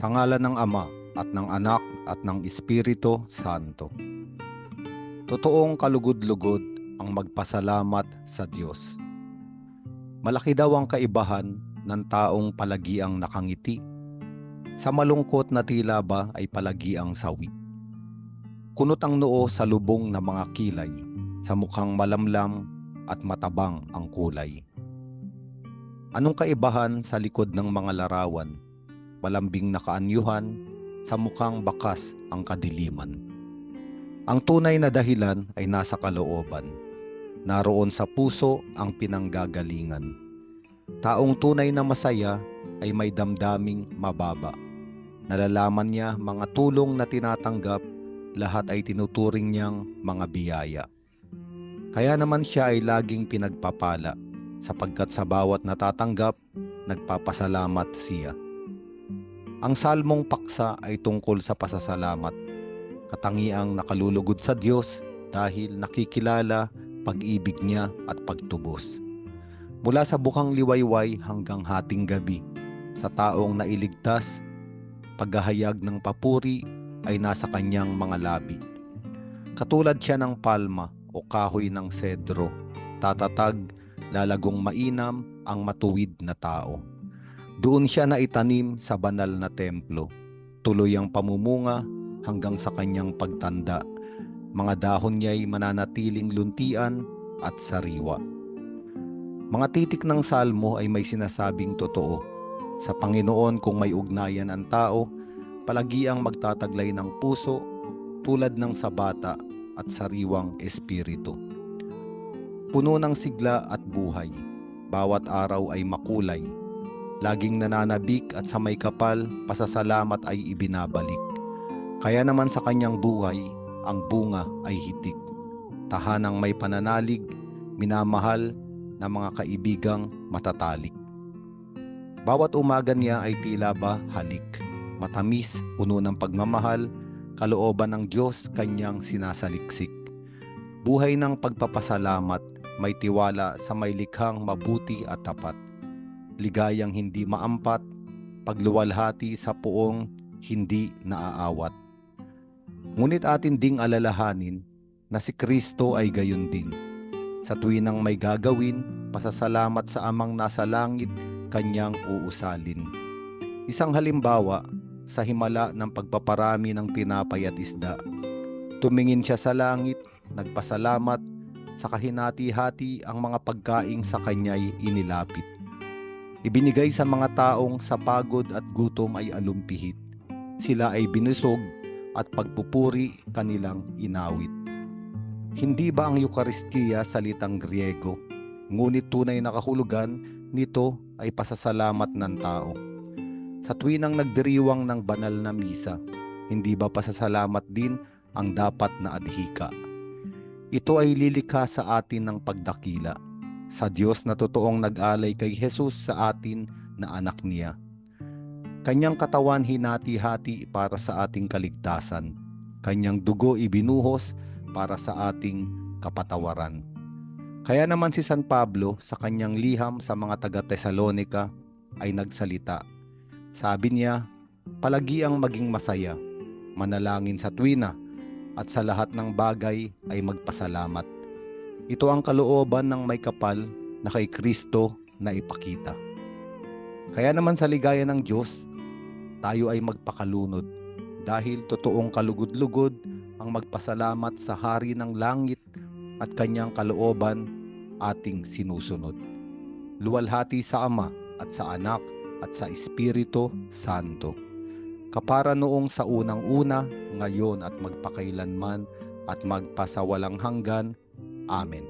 Sa ngala ng Ama at ng Anak at ng Espiritu Santo. Totoong kalugod-lugod ang magpasalamat sa Diyos. Malaki daw ang kaibahan ng taong palagiang nakangiti. Sa malungkot na tila ba ay palagiang sawi. Kunot ang noo sa lubong na mga kilay, sa mukhang malamlam at matabang ang kulay. Anong kaibahan sa likod ng mga larawan? Malambing na kaanyuhan, sa mukhang bakas ang kadiliman. Ang tunay na dahilan ay nasa kalooban. Naroon sa puso ang pinanggagalingan. Taong tunay na masaya ay may damdaming mababa. Nalalaman niya mga tulong na tinatanggap, lahat ay tinuturing niyang mga biyaya. Kaya naman siya ay laging pinagpapala sapagkat sa bawat natatanggap, nagpapasalamat siya. Ang salmong paksa ay tungkol sa pasasalamat. Katangiang nakalulugod sa Diyos dahil nakikilala pag-ibig niya at pagtubos. Mula sa bukang liwayway hanggang hating gabi, sa taong nailigtas, paghahayag ng papuri ay nasa kanyang mga labi. Katulad siya ng palma o kahoy ng sedro, tatatag, lalagong mainam ang matuwid na tao. Doon siya naitanim sa banal na templo. Tuloy ang pamumunga hanggang sa kanyang pagtanda. Mga dahon niya'y mananatiling luntian at sariwa. Mga titik ng salmo ay may sinasabing totoo. Sa Panginoon kung may ugnayan ang tao, palagi ang magtataglay ng puso tulad ng sa bata at sariwang espiritu. Puno ng sigla at buhay, bawat araw ay makulay, laging nananabik at sa may kapal, pasasalamat ay ibinabalik. Kaya naman sa kanyang buhay, ang bunga ay hitik. Tahanang may pananalig, minamahal na mga kaibigang matatalik. Bawat umaga niya ay tila ba halik, matamis, puno ng pagmamahal, kalooban ng Diyos kanyang sinasaliksik. Buhay ng pagpapasalamat, may tiwala sa may likhang mabuti at tapat. Ligayang hindi maampat, pagluwalhati sa puong hindi naaawat. Ngunit atin ding alalahanin na si Kristo ay gayon din. Sa tuwinang may gagawin, pasasalamat sa amang nasa langit, kanyang uusalin. Isang halimbawa, sa himala ng pagpaparami ng tinapay at isda. Tumingin siya sa langit, nagpasalamat, sa kahinati-hati ang mga pagkaing sa kanya'y inilapit. Ibinigay sa mga taong sa pagod at gutom ay alumpihit. Sila ay binusog at pagpupuri kanilang inawit. Hindi ba ang Eukaristiya salitang Griego? Ngunit tunay na kahulugan nito ay pasasalamat ng tao. Sa tuwinang nagdiriwang ng banal na misa, hindi ba pasasalamat din ang dapat na adhika? Ito ay lilikha sa atin ng pagdakila sa Diyos na totoong nag-alay kay Jesus sa atin na anak niya. Kanyang katawan hinati-hati para sa ating kaligtasan. Kanyang dugo ibinuhos para sa ating kapatawaran. Kaya naman si San Pablo sa kanyang liham sa mga taga-Tesalonika ay nagsalita. Sabi niya, palagi ang maging masaya, manalangin sa tuwina, at sa lahat ng bagay ay magpasalamat. Ito ang kalooban ng may kapal na kay Kristo na ipakita. Kaya naman sa ligaya ng Diyos, tayo ay magpakalunod dahil totoong kalugod-lugod ang magpasalamat sa hari ng langit at kanyang kalooban ating sinusunod. Luwalhati sa Ama at sa Anak at sa Espiritu Santo. Kapara noong sa unang-una, ngayon at magpakailanman at magpasawalang hanggan. Amen